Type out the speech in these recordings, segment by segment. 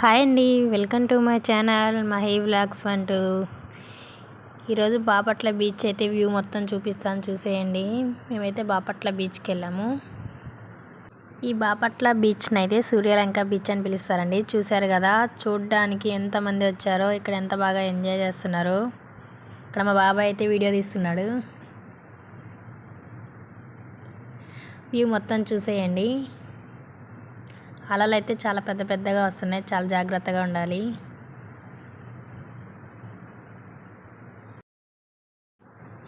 Hi అండి welcome to my channel Mahi vlogs one ఈరోజు Bapatla beach అయితే వ్యూ మొత్తం చూపిస్తాను చూసేయండి. మేమైతే బాపట్ల బీచ్కి వెళ్ళాము. ఈ బాపట్ల బీచ్ని అయితే సూర్యలంక బీచ్ అని పిలుస్తారండి. చూశారు కదా చూడడానికి ఎంతమంది వచ్చారో ఇక్కడ ఎంత బాగా ఎంజాయ్ చేస్తున్నారు. ఇక్కడ మా బాబాయ్ అయితే వీడియో తీస్తున్నాడు. వ్యూ మొత్తం చూసేయండి. అలలు అయితే చాలా పెద్ద పెద్దగా వస్తున్నాయి. చాలా జాగ్రత్తగా ఉండాలి.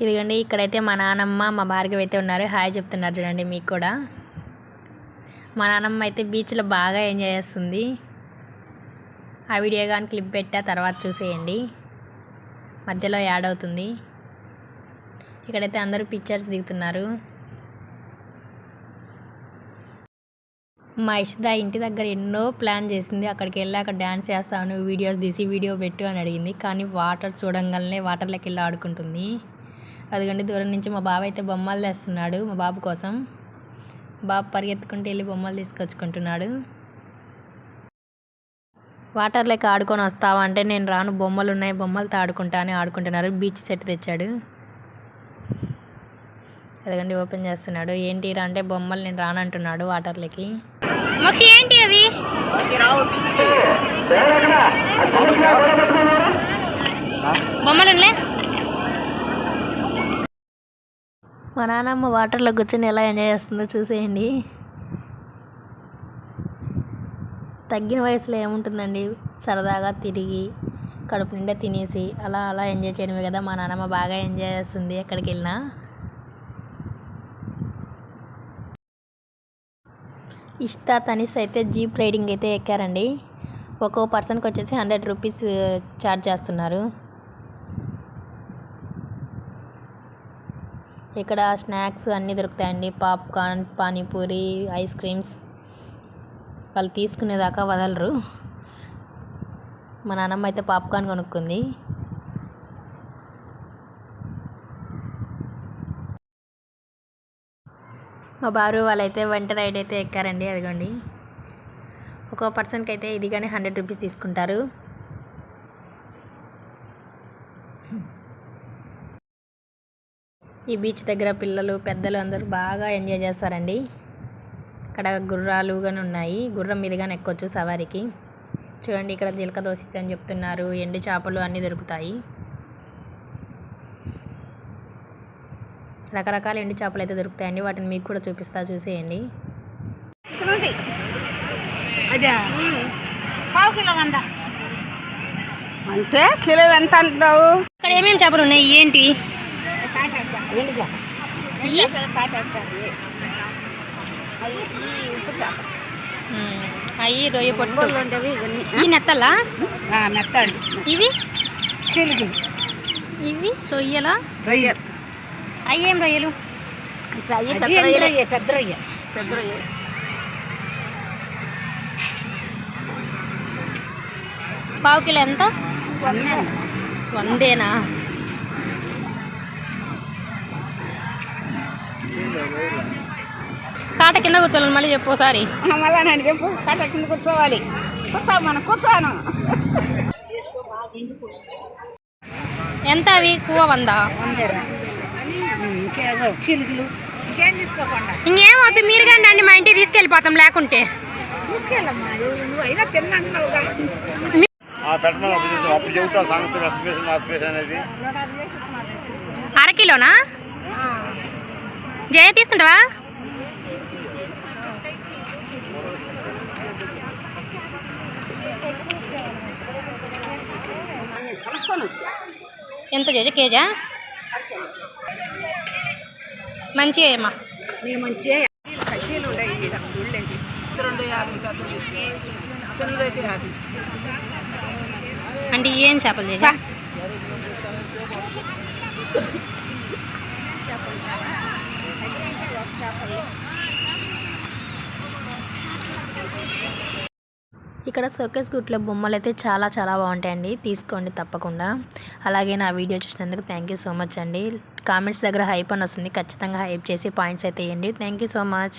ఇదిగోండి ఇక్కడైతే మా నానమ్మ మా భార్గవి అయితే ఉన్నారు. హాయ్ చెప్తున్నారు చూడండి మీకు కూడా. మా నానమ్మ అయితే బీచ్లో బాగా ఎంజాయ్ చేస్తుంది. ఆ వీడియో కానీ క్లిప్ పెట్టా తర్వాత చూసేయండి. మధ్యలో యాడ్ అవుతుంది. ఇక్కడైతే అందరూ పిక్చర్స్ దిగుతున్నారు. మా ఇషిత ఇంటి దగ్గర ఎన్నో ప్లాన్ చేసింది. అక్కడికి వెళ్ళి అక్కడ డ్యాన్స్ చేస్తాను వీడియోస్ తీసి వీడియో పెట్టు అని అడిగింది. కానీ వాటర్ చూడంగానే వాటర్లోకి వెళ్ళి ఆడుకుంటుంది. అదిగండి దూరం నుంచి మా బాబు అయితే బొమ్మలు తెస్తున్నాడు మా బాబు కోసం. బాబు పరిగెత్తుకుంటూ వెళ్ళి బొమ్మలు తీసుకొచ్చుకుంటున్నాడు. వాటర్లోకి ఆడుకొని వస్తావా అంటే నేను రాను బొమ్మలు ఉన్నాయి బొమ్మలతో ఆడుకుంటా అని ఆడుకుంటున్నారు. బీచ్ సెట్ తెచ్చాడు. అదిగండి ఓపెన్ చేస్తున్నాడు. ఏంటి రా అంటే బొమ్మలు నేను రానంటున్నాడు వాటర్లోకి మక్షి ఏంటి అవి బొమ్మలులే మా నాన్నమ్మ వాటర్లో కూర్చొని ఎలా ఎంజాయ్ చేస్తుందో చూసేయండి. తగ్గిన వయసులో ఏముంటుందండి? సరదాగా తిరిగి కడుపు నిండా తినేసి అలా అలా ఎంజాయ్ చేయడమే కదా మా నాన్నమ్మ బాగా ఎంజాయ్ చేస్తుంది ఎక్కడికి వెళ్ళినా ఇష్తా తనిష్ అయితే జీప్ రైడింగ్ అయితే ఎక్కారండి. ఒక్కో పర్సన్కి వచ్చేసి హండ్రెడ్ రూపీస్ ఛార్జ్ చేస్తున్నారు. ఇక్కడ స్నాక్స్ అన్నీ దొరుకుతాయండి. Popcorn panipuri ice creams. వాళ్ళు తీసుకునేదాకా వదలరు. మా నాన్నమ్మ అయితే పాప్కార్న్ కొనుక్కుంది. మా బారు వాళ్ళైతే వంట రైడ్ అయితే ఎక్కారండి అదిగోండి. ఒక పర్సన్కి అయితే ఇది కానీ హండ్రెడ్ రూపీస్ తీసుకుంటారు. ఈ బీచ్ దగ్గర పిల్లలు పెద్దలు అందరూ బాగా ఎంజాయ్ చేస్తారండి. ఇక్కడ గుర్రాలు కానీ ఉన్నాయి. గుర్రం మీద కానీ ఎక్కొచ్చు సవారికి. చూడండి ఇక్కడ జీలక దోశ అని చెప్తున్నారు. ఎండు చేపలు అన్నీ దొరుకుతాయి. రకరకాల ఎండు చేపలు అయితే దొరుకుతాయండి. వాటిని మీకు కూడా చూపిస్తా చూసేయండి. అంటే కిలో ఎంత అంటావు? ఇక్కడ ఏమేమి చేపలు ఉన్నాయి? ఏంటి? అవి రొయ్య పొట్టు. ఈ నెత్తలా? ఇవి? చిలుగు ఇవి రొయ్యలా? రొయ్యలు. ఏం రొయ్యలు? పెద్ద రొయ్య పెద్ద రొయ్య పావు కిలో ఎంత? వందేనా? కాట కింద కూర్చోవాలి మళ్ళీ చెప్పు ఒకసారి. మళ్ళా నేను చెప్పు. కట్ట కింద కూర్చోవాలి. కూర్చో మనం కూర్చోను. ఎంత అవి? కువ వందా. చిలుగులు ఇంకేం తీసుకోకుండా. ఇంకేమవుతుంది మీరు కానీ రండి మా ఇంటికి తీసుకెళ్ళిపోతాం లేకుంటే. అప్పుడు చెబుతా సంగతి ఎస్టిమేషన్ ఆస్టిమేషన్ అనేది. అరకిలోనా జయ తీసుకుంటావా? ఎంత జయ కేజా? మంచిగా నీ మంచిగా కడ్డీలు ఉన్నాయి ఈడ చూడలేదు రెండు యాభై కడ్డీలు చిన్నదైతే యాభై అంటే ఏం చేపలు చేసా ఇక్కడ సర్కస్ గుట్లో బొమ్మలు అయితే చాలా చాలా బాగుంటాయండి. తీసుకోండి తప్పకుండా. అలాగే నా వీడియో చూసినందుకు థ్యాంక్ యూ సో మచ్ అండి. కామెంట్స్ దగ్గర హైప్ అని వస్తుంది. ఖచ్చితంగా హైప్ చేసి పాయింట్స్ అయితే ఇవ్వండి థ్యాంక్ యూ సో మచ్